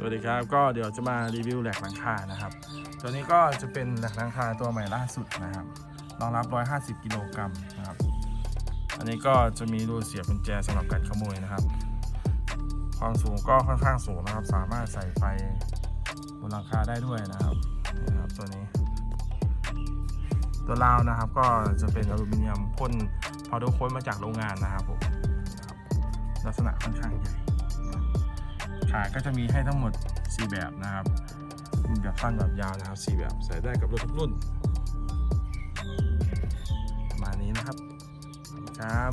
สวัสดีครับ ก็เดี๋ยวจะมารีวิวแหลกหลังคานะครับ ตัวนี้ก็จะเป็นแหลกหลังคาตัวใหม่ล่าสุดนะครับรองรับ 150 กิโลกรัมนะครับ อันนี้ก็จะมีรูเสียบกุญแจสำหรับการขโมยนะครับ ความสูงก็ค่อนข้างสูงนะครับ สามารถใส่ไฟบนหลังคาได้ด้วยนะครับนี่ครับตัวนี้ ตัวราวนะครับก็จะเป็นอลูมิเนียมพ่นพาวเดอร์โค้ดมาจากโรงงานนะครับผมลักษณะค่อนข้างใหญ่ ขาก็จะมีให้ทั้งหมด 4 แบบนะครับ แบบสั้นแบบยาวนะครับ4แบบใส่ได้กับรถทุกรุ่นประมาณนี้นะครับครับ